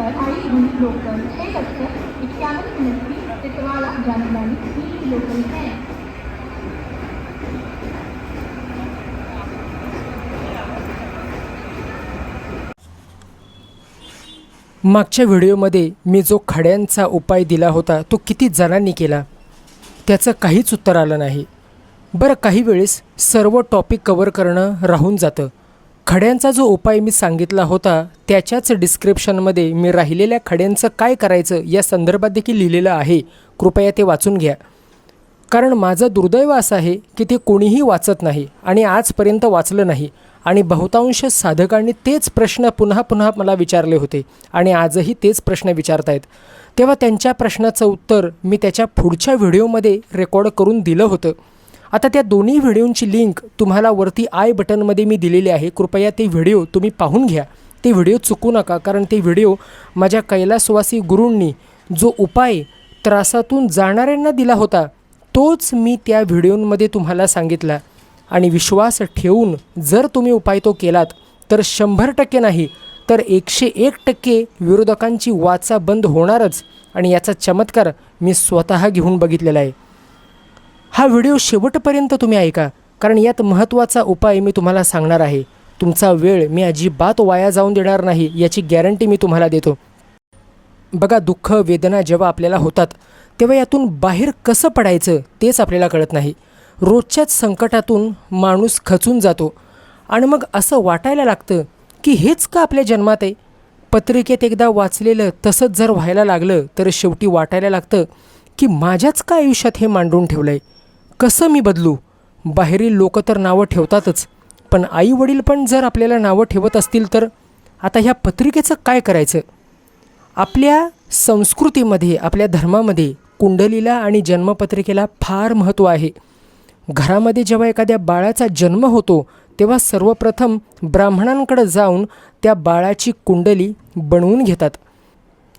Per I unit local छः बजकर इक्यावन मिनट की टिटवाला जाने वाली तीन लोकल है. मागच्या व्हिडिओमध्ये मी जो खड्यांचा उपाय दिला होता तो किती जणांनी केला? त्याचं काहीच उत्तर आलं नाही. बरं काही वेळेस सर्व टॉपिक कवर करणं राहून जातं. खड्यांचा जो उपाय मी सांगितला होता त्याच्याच डिस्क्रिप्शनमध्ये मी राहिलेल्या खड्यांचं काय करायचं या संदर्भात देखील लिहिलेलं आहे. कृपया ते वाचून घ्या. कारण माझं दुर्दैव असं आहे की ते कोणीही वाचत नाही आणि आजपर्यंत वाचलं नाही. आणि बहुतांश साधकांनी तेच प्रश्न पुन्हा पुन्हा मला विचारले होते आणि आजही तेच प्रश्न विचारतायत. तेव्हा त्यांच्या प्रश्नाचं उत्तर मी त्याच्या पुढच्या व्हिडिओमध्ये रेकॉर्ड करून दिलं होतं. आता त्या दोन्ही व्हिडिओंची लिंक तुम्हाला वरती आय बटनमध्ये मी दिलेली आहे. कृपया ते व्हिडिओ तुम्ही पाहून घ्या. ते व्हिडिओ चुकू नका कारण ते व्हिडिओ माझ्या कैलासवासी गुरूंनी जो उपाय त्रासातून जाणाऱ्यांना दिला होता तोच मी त्या व्हिडिओमध्ये तुम्हाला सांगितला. आणि विश्वास ठेवून जर तुम्ही उपाय तो केलात तर शंभर टक्के नाही तर एकशे एक टक्के विरोधकांची वाचा बंद होणारच. आणि याचा चमत्कार मी स्वतः घेऊन बघितलेला आहे. हा व्हिडिओ शेवटपर्यंत तुम्ही ऐका कारण यात महत्त्वाचा उपाय मी तुम्हाला सांगणार आहे. तुमचा वेळ मी अजिबात वाया जाऊन देणार नाही याची गॅरंटी मी तुम्हाला देतो. बघा दुःख वेदना जेव्हा आपल्याला होतात तेव्हा यातून बाहेर कसं पडायचं तेच आपल्याला कळत नाही. रोजच्याच संकटातून माणूस खचून जातो. आणि मग असं वाटायला लागतं की हेच का आपल्या जन्मात आहे? पत्रिकेत एकदा वाचलेलं तसंच जर व्हायला लागलं तर शेवटी वाटायला लागतं की माझ्याच का आयुष्यात हे मांडून ठेवलं आहे कसं मी बदलू? बाहेरील लोक तर नावं ठेवतातच. पण आई वडील पण जर आपल्याला नावं ठेवत असतील तर आता ह्या पत्रिकेचं काय करायचं? आपल्या संस्कृतीमध्ये आपल्या धर्मामध्ये कुंडलीला आणि जन्मपत्रिकेला फार महत्त्व आहे. घरामध्ये जेव्हा एखाद्या बाळाचा जन्म होतो तेव्हा सर्वप्रथम ब्राह्मणांकडे जाऊन त्या बाळाची कुंडली बनवून घेतात.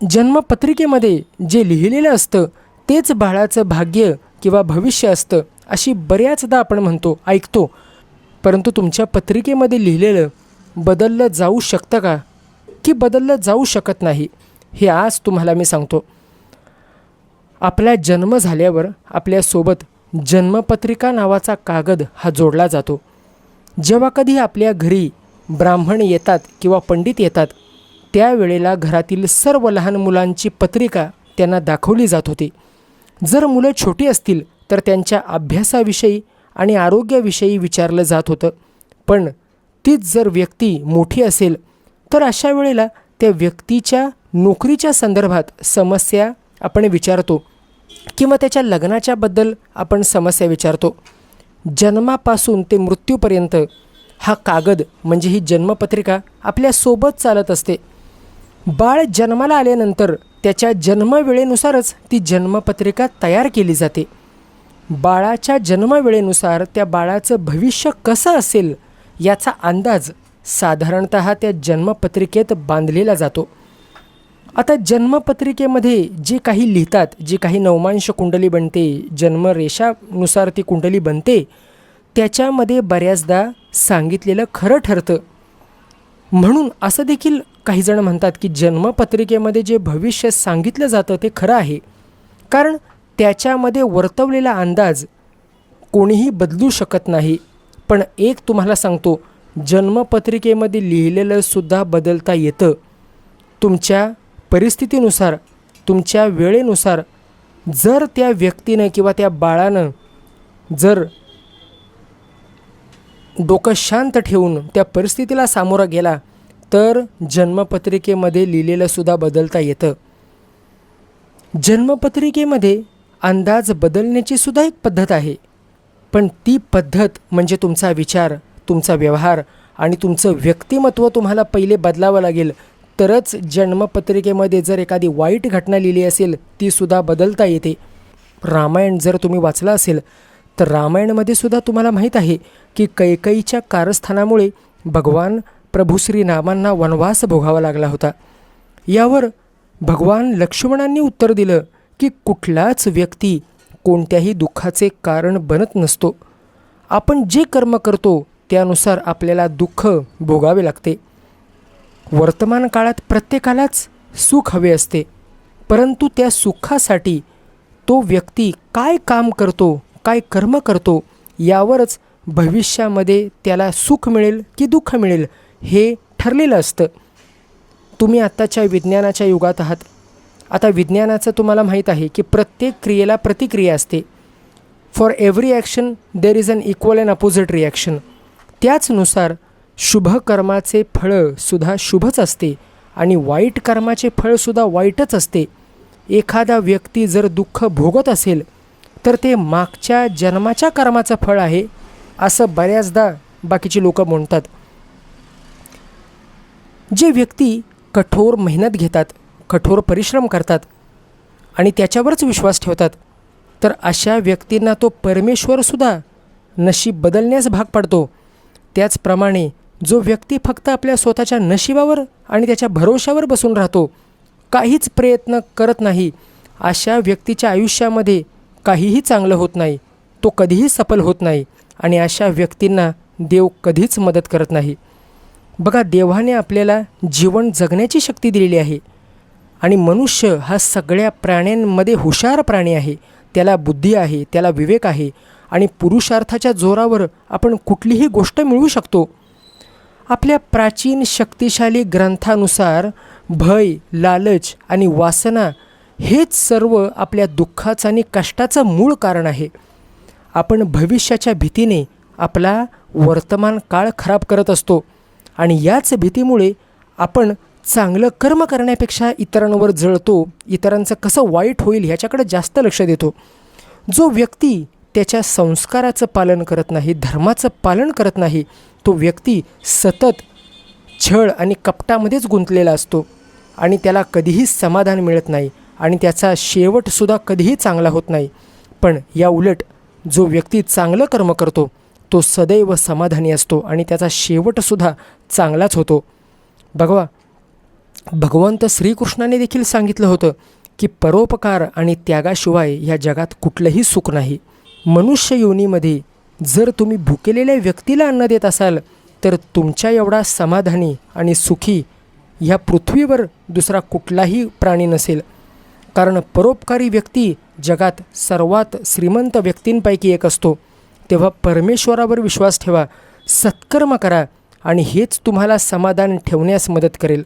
जन्मपत्रिकेमध्ये जे लिहिलेलं असतं तेच बाळाचं भाग्य किंवा भविष्य असतं. अशी बऱ्याचदा आपण म्हणतो ऐकतो. परंतु तुमच्या पत्रिकेमध्ये लिहिलेलं बदललं जाऊ शकतं का? की बदललं जाऊ शकत नाही? हे आज तुम्हाला मी सांगतो. आपला जन्म झाल्यावर आपल्यासोबत जन्मपत्रिका नावाचा कागद हा जोडला जातो. जेव्हा कधी आपल्या घरी ब्राह्मण येतात किंवा पंडित येतात त्यावेळेला घरातील सर्व लहान मुलांची पत्रिका त्यांना दाखवली जात होती. जर मुलं छोटी असतील तर त्यांच्या अभ्यासाविषयी आणि आरोग्याविषयी विचारलं जात होतं. पण तीच जर व्यक्ती मोठी असेल तर अशा वेळेला त्या व्यक्तीच्या नोकरीच्या संदर्भात समस्या आपण विचारतो किंवा त्याच्या लग्नाच्याबद्दल आपण समस्या विचारतो. जन्मापासून ते मृत्यूपर्यंत हा कागद म्हणजे ही जन्मपत्रिका आपल्यासोबत चालत असते. बाळ जन्माला आल्यानंतर त्याच्या जन्मवेळेनुसारच ती जन्मपत्रिका तयार केली जाते. बाळाच्या जन्मवेळेनुसार त्या बाळाचं भविष्य कसं असेल याचा अंदाज साधारणत त्या जन्मपत्रिकेत बांधलेला जातो. आता जन्मपत्रिकेमध्ये जे काही लिहितात जी काही नवमांश कुंडली बनते जन्मरेषानुसार ती कुंडली बनते त्याच्यामध्ये बऱ्याचदा सांगितलेलं खरं ठरतं. म्हणून असं देखील काही जण म्हणतात की जन्मपत्रिकेमध्ये जे भविष्य सांगितलं जातं ते खरं आहे. कारण त्याच्यामध्ये वर्तवलेला अंदाज कोणीही बदलू शकत नाही. पण एक तुम्हाला सांगतो जन्मपत्रिकेमध्ये लिहिलेलं सुद्धा बदलता येतं. तुमच्या परिस्थितीनुसार तुमच्या वेळेनुसार जर त्या व्यक्तीनं किंवा त्या बाळानं जर डोकं शांत ठेवून त्या परिस्थितीला सामोरा गेला तर जन्मपत्रिकेमध्ये लिहिलेलंसुद्धा बदलता येतं. जन्मपत्रिकेमध्ये अंदाज बदलण्याची सुद्धा एक पद्धत आहे. पण ती पद्धत म्हणजे तुमचा विचार तुमचा व्यवहार आणि तुमचं व्यक्तिमत्व तुम्हाला पहिले बदलावं लागेल. तरच जन्मपत्रिकेमध्ये जर एखादी वाईट घटना लिहिली असेल तीसुद्धा बदलता येते. रामायण जर तुम्ही वाचलं असेल तर रामायणामध्ये सुद्धा तुम्हाला माहीत आहे की कैकईच्या कारस्थानामुळे भगवान प्रभू श्रीरामांना वनवास भोगावा लागला होता. यावर भगवान लक्ष्मणांनी उत्तर दिलं. की कुठलाच व्यक्ती कोणत्याही दुःखाचे कारण बनत नसतो. आपण जे कर्म करतो त्यानुसार आपल्याला दुःख भोगावे लागते. वर्तमान काळात प्रत्येकालाच सुख हवे असते. परंतु त्या सुखासाठी तो व्यक्ती काय काम करतो काय कर्म करतो यावरच भविष्यामध्ये त्याला सुख मिळेल की दुःख मिळेल हे ठरलेलं असतं. तुम्ही आत्ताच्या विज्ञानाच्या युगात आहात. आता विज्ञानाचं तुम्हाला माहीत आहे की प्रत्येक क्रियेला प्रतिक्रिया असते. For every action there is an equal and opposite reaction त्याचनुसार शुभ कर्माचे फळंसुद्धा शुभच असते आणि वाईट कर्माचे फळसुद्धा वाईटच असते. एखादा व्यक्ती जर दुःख भोगत असेल तर ते मागच्या जन्माच्या कर्माचं फळ आहे असं बऱ्याचदा बाकीची लोकं म्हणतात. जे व्यक्ती कठोर मेहनत घेतात कठोर परिश्रम करतात आणि त्याच्यावरच विश्वास ठेवतात तर अशा व्यक्तींना तो परमेश्वरसुद्धा नशीब बदलण्यास भाग पडतो. त्याचप्रमाणे जो व्यक्ती फक्त आपल्या स्वतःच्या नशिबावर आणि त्याच्या भरोशावर बसून राहतो काहीच प्रयत्न करत नाही अशा व्यक्तीच्या आयुष्यामध्ये काहीही चांगलं होत नाही तो कधीही सफल होत नाही आणि अशा व्यक्तींना देव कधीच मदत करत नाही. बघा देवाने आपल्याला जीवन जगण्याची शक्ती दिलेली आहे. आणि मनुष्य हा सगळ्या प्राण्यांमध्ये हुशार प्राणी आहे. त्याला बुद्धी आहे त्याला विवेक आहे आणि पुरुषार्थाच्या जोरावर आपण कुठलीही गोष्ट मिळवू शकतो. आपल्या प्राचीन शक्तिशाली ग्रंथानुसार भय लालच आणि वासना हेच सर्व आपल्या दुःखाचं आणि कष्टाचं मूळ कारण आहे. आपण भविष्याच्या भीतीने आपला वर्तमान काळ खराब करत असतो आणि याच भीतीमुळे आपण चांगलं कर्म करण्यापेक्षा इतरांवर जळतो इतरांचं कसं वाईट होईल ह्याच्याकडे जास्त लक्ष देतो. जो व्यक्ती त्याच्या संस्काराचं पालन करत नाही धर्माचं पालन करत नाही तो व्यक्ती सतत छळ आणि कपटामध्येच गुंतलेला असतो आणि त्याला कधीही समाधान मिळत नाही आणि त्याचा शेवटसुद्धा कधीही चांगला होत नाही. पण या उलट जो व्यक्ती चांगलं कर्म करतो तो सदैव समाधानी असतो आणि त्याचा शेवटसुद्धा चांगलाच होतो. भगवा भगवंत श्रीकृष्णाने देखील सांगितलं होतं की परोपकार आणि त्यागाशिवाय या जगात कुठलंही सुख नाही. मनुष्य योनीमध्ये जर तुम्ही भुकेलेल्या व्यक्तीला अन्न देत असाल तर तुमच्या एवढा समाधानी आणि सुखी ह्या पृथ्वीवर दुसरा कुठलाही प्राणी नसेल. कारण परोपकारी व्यक्ती जगात सर्वात श्रीमंत व्यक्तींपैकी एक असतो. तेव्हा परमेश्वरावर विश्वास ठेवा सत्कर्म करा आणि हेच तुम्हाला समाधान ठेवण्यास मदत करेल.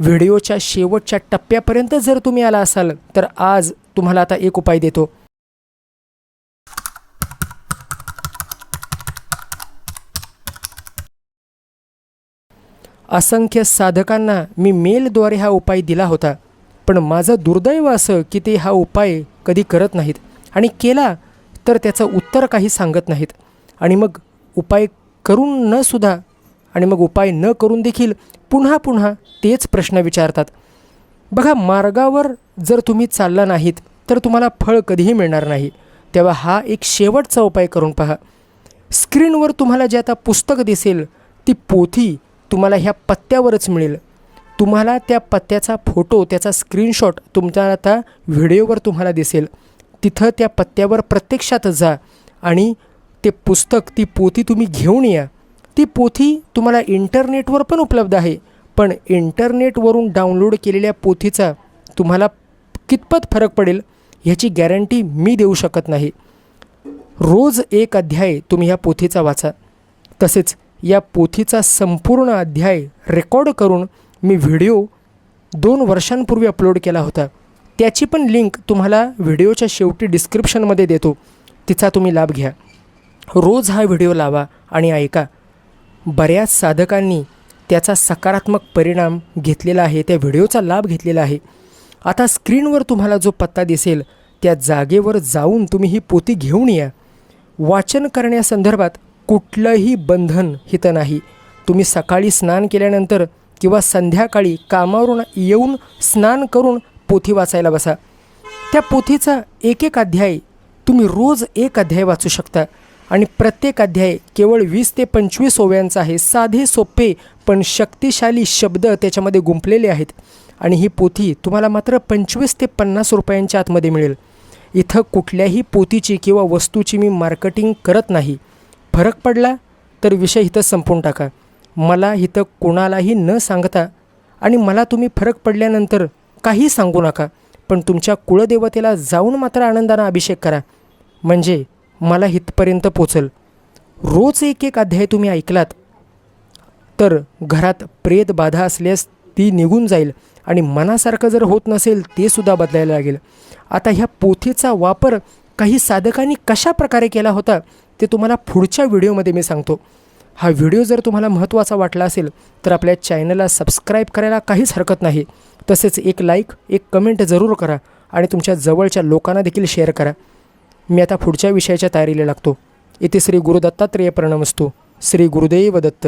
व्हिडिओच्या शेवटच्या टप्प्यापर्यंत जर तुम्ही आला असाल तर आज तुम्हाला आता एक उपाय देतो. असंख्य साधकांना मी मेलद्वारे हा उपाय दिला होता पण माझं दुर्दैव असं की ते हा उपाय कधी करत नाहीत आणि केला तर त्याचं उत्तर काही सांगत नाहीत. आणि मग उपाय करून न सुद्धा आणि मग उपाय न करून देखील पुन्हा पुन्हा तेच प्रश्न विचारतात. बघा मार्गावर जर तुम्ही चालला नाहीत तर तुम्हाला फळ कधीही मिळणार नाही. तेव्हा हा एक शेवटचा उपाय करून पहा. स्क्रीनवर तुम्हाला जे आता पुस्तक दिसेल ती पोथी तुम्हाला ह्या पत्त्यावरच मिळेल. तुम्हाला त्या पत्त्याचा फोटो त्याचा स्क्रीनशॉट तुमच्या आता व्हिडिओवर तुम्हाला दिसेल. तिथं त्या पत्त्यावर प्रत्यक्षात जा आणि ते पुस्तक ती पोथी तुम्ही घेऊन या. ती पोथी तुम्हाला इंटरनेटवर पण उपलब्ध आहे. पण इंटरनेटवरून डाउनलोड केलेल्या पोथीचा तुम्हाला कितपत फरक पडेल ह्याची गॅरंटी मी देऊ शकत नाही. रोज एक अध्याय तुम्ही ह्या पोथीचा वाचा. तसेच या पोथीचा संपूर्ण अध्याय रेकॉर्ड करून मी व्हिडिओ दोन वर्षांपूर्वी अपलोड केला होता. त्याची पण लिंक तुम्हाला व्हिडिओच्या शेवटी डिस्क्रिप्शनमध्ये देतो. तिचा तुम्ही लाभ घ्या. रोज हा व्हिडिओ लावा आणि ऐका. बऱ्याच साधकांनी त्याचा सकारात्मक परिणाम घेतलेला आहे त्या व्हिडिओचा लाभ घेतलेला आहे. आता स्क्रीनवर तुम्हाला जो पत्ता दिसेल त्या जागेवर जाऊन तुम्ही ही पोती घेऊन या. वाचन करण्यासंदर्भात कुठलंही बंधन हितं नाही. तुम्ही सकाळी स्नान केल्यानंतर किंवा संध्याकाळी कामावरून येऊन स्नान करून पोथी वाचायला बसा. त्या पोथीचा एक एक अध्याय तुम्ही रोज एक अध्याय वाचू शकता. आणि प्रत्येक अध्याय केवळ वीस ते पंचवीस ओव्यांचा आहे. साधे सोपे पण शक्तिशाली शब्द त्याच्यामध्ये गुंफलेले आहेत. आणि ही पोथी तुम्हाला मात्र पंचवीस ते पन्नास रुपयांच्या आतमध्ये मिळेल. इथं कुठल्याही पोथीची किंवा वस्तूची मी मार्केटिंग करत नाही. फरक पडला तर विषय इथं संपून टाका. मला इथं कोणालाही न सांगता आणि मला तुम्ही फरक पडल्यानंतर काही सांगू नका पण तुमच्या कुळदेवतेला जाऊन मात्र आनंदानं अभिषेक करा. म्हणजे मला हितपर्यंत पोचल. रोज एक एक अध्याय तुम्ही ऐकलात. तर घरात प्रेत बाधा असल्यास ती निघून जाईल आणि मनासारखं जर होत नसेल ते सुद्धा बदलायला लागेल. आता ह्या पोथीचा वापर काही साधकांनी कशा प्रकारे केला होता ते तुम्हाला पुढच्या व्हिडिओमध्ये मी सांगतो. हा व्हिडिओ जर तुम्हाला महत्त्वाचा वाटला असेल तर आपल्या चॅनलला सबस्क्राईब करायला काहीच हरकत नाही. तसेच एक लाईक एक कमेंट जरूर करा आणि तुमच्या जवळच्या लोकांना देखील शेअर करा. मी आता पुढच्या विषयाच्या तयारीला लागतो. इथे श्री गुरु दत्तात्रेय प्रणमस्तू. श्री गुरुदेव दत्त.